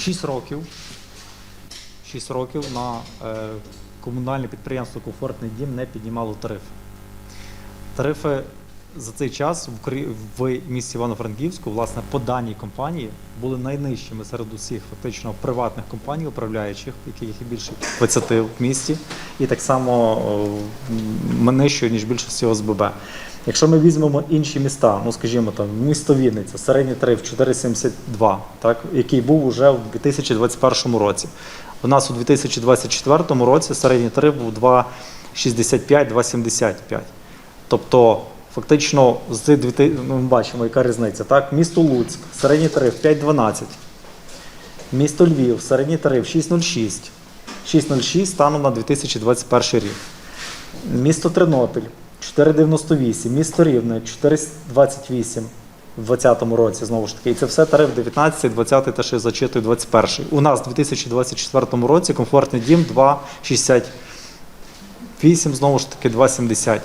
6 років. 6 років на е, комунальне підприємство Комфортний дім не піднімало тарифи. Тарифи за цей час в, місті Івано-Франківську, власне, по даній компанії були найнижчими серед усіх фактично приватних компаній, управляючих, яких є більше 20 в місті, і так само о, нижчою, ніж більшості ОСББ. Якщо ми візьмемо інші міста, ну скажімо там місто Вінниця, середній тариф 4,72, так, який був уже в 2021 році. У нас у 2024 році середній тариф був 2,65-2,75. Тобто, фактично, з цих дві ти- ну, ми бачимо, яка різниця. Так? Місто Луцьк, середній тариф 5,12. Місто Львів, середній тариф 6,06. 6,06 станом на 2021 рік. Місто Тернопіль 4,98. Місто Рівне 4,28 в 2020 році, знову ж таки. І це все тариф 19, 20 та ще зачитую 21. У нас в 2024 році комфортний дім 2,68, знову ж таки 2,70.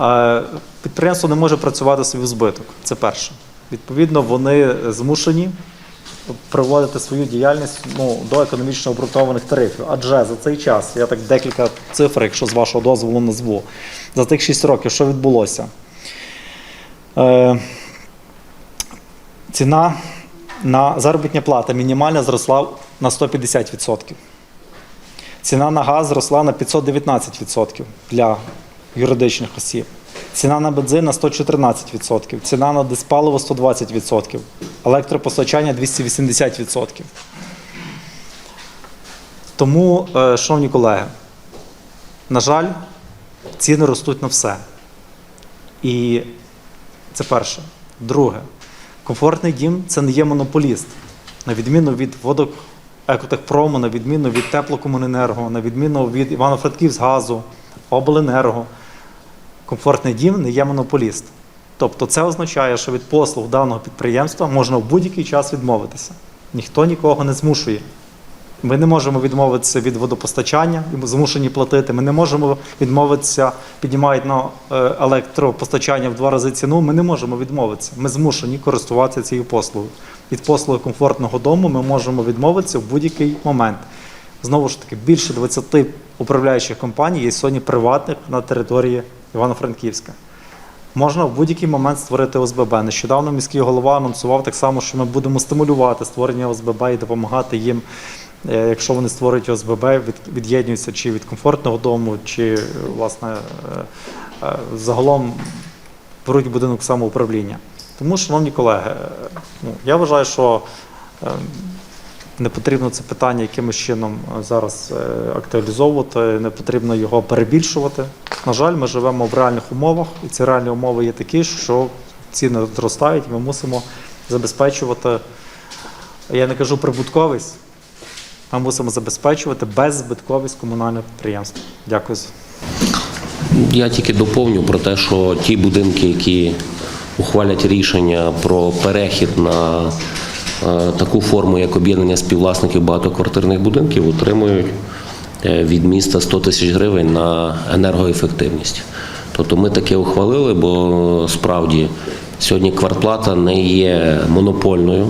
Е, Підприємство не може працювати собі в збиток. Це перше. Відповідно, вони змушені приводити свою діяльність ну, до економічно обґрунтованих тарифів. Адже за цей час, я так декілька цифр, якщо з вашого дозволу назву, за тих 6 років, що відбулося? Е, ціна на заробітня плата мінімальна зросла на 150%. Ціна на газ зросла на 519% для юридичних осіб. Ціна на бензин на 114%, ціна на диспаливо 120%, електропостачання 280%. Тому, е, шановні колеги, на жаль, ціни ростуть на все. І це перше. Друге, комфортний дім це не є монополіст. На відміну від водок екотехпрому, на відміну від теплокомуненерго, на відміну від Івано-Франківськгазу, обленерго. Комфортний дім не є монополіст. Тобто це означає, що від послуг даного підприємства можна в будь-який час відмовитися. Ніхто нікого не змушує. Ми не можемо відмовитися від водопостачання, ми змушені платити. Ми не можемо відмовитися, піднімають на е, електропостачання в два рази ціну. Ми не можемо відмовитися. Ми змушені користуватися цією послугою. Від послуги комфортного дому ми можемо відмовитися в будь-який момент. Знову ж таки, більше 20 управляючих компаній є сьогодні приватних на території Івано-Франківська. Можна в будь-який момент створити ОСББ. Нещодавно міський голова анонсував так само, що ми будемо стимулювати створення ОСББ і допомагати їм, е, якщо вони створюють ОСББ, від'єднуються чи від комфортного дому, чи е, власне е, загалом беруть будинок самоуправління. Тому, шановні колеги, ну, я вважаю, що не потрібно це питання якимось чином зараз актуалізовувати, не потрібно його перебільшувати. На жаль, ми живемо в реальних умовах, і ці реальні умови є такі, що ціни зростають, і ми мусимо забезпечувати, я не кажу прибутковість, ми мусимо забезпечувати беззбитковість комунального підприємства. Дякую. Я тільки доповню про те, що ті будинки, які ухвалять рішення про перехід на е, таку форму, як об'єднання співвласників багатоквартирних будинків, отримують від міста 100 тисяч гривень на енергоефективність. Тобто ми таке ухвалили, бо справді сьогодні квартплата не є монопольною.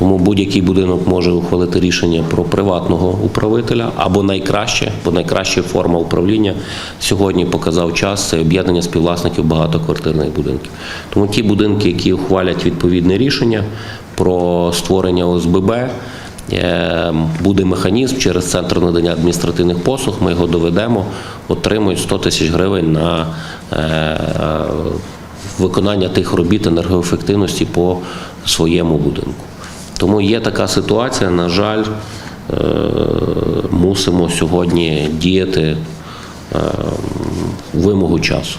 Тому будь-який будинок може ухвалити рішення про приватного управителя або найкраще, бо найкраща форма управління сьогодні показав час це об'єднання співвласників багатоквартирних будинків. Тому ті будинки, які ухвалять відповідне рішення про створення ОСББ, е, буде механізм через центр надання адміністративних послуг. Ми його доведемо, отримують 100 тисяч гривень на е, виконання тих робіт енергоефективності по своєму будинку. Тому є така ситуація, на жаль, е, мусимо сьогодні діяти е, вимогу часу.